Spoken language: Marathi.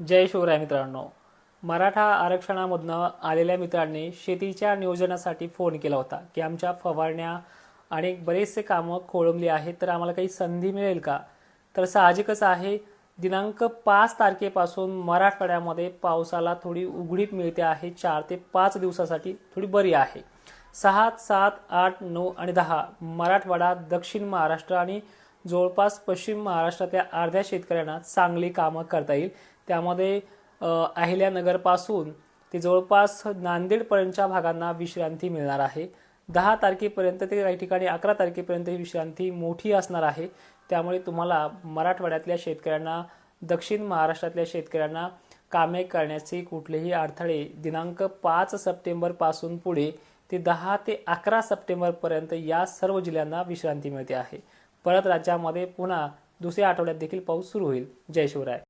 जय शिवराय मित्रांनो. मराठा आरक्षणामधनं आलेल्या मित्रांनी शेतीच्या नियोजनासाठी फोन केला होता की आमच्या फवारण्या आणि बरेचसे कामं खोळंबली आहेत तर आम्हाला काही संधी मिळेल का? तर साहजिकच आहे दिनांक पाच तारखेपासून मराठवाड्यामध्ये पावसाला थोडी उघडीप मिळते आहे चार ते पाच दिवसासाठी थोडी बरी आहे. सहा सात आठ नऊ आणि दहा मराठवाडा दक्षिण महाराष्ट्र आणि जवळपास पश्चिम महाराष्ट्रातल्या अर्ध्या शेतकऱ्यांना चांगली कामं करता येईल. त्यामध्ये अहिल्यानगरपासून ते जवळपास नांदेडपर्यंतच्या भागांना विश्रांती मिळणार आहे. दहा तारखेपर्यंत ते काही ठिकाणी अकरा तारखेपर्यंत ही विश्रांती मोठी असणार आहे. त्यामुळे तुम्हाला मराठवाड्यातल्या शेतकऱ्यांना दक्षिण महाराष्ट्रातल्या शेतकऱ्यांना कामे करण्याचे कुठलेही अडथळे दिनांक पाच सप्टेंबरपासून पुढे ते दहा ते अकरा सप्टेंबरपर्यंत या सर्व जिल्ह्यांना विश्रांती मिळते आहे. परत राज्यामध्ये पुन्हा दुसऱ्या आठवड्यात देखील पाऊस सुरू होईल. जय शिवराय.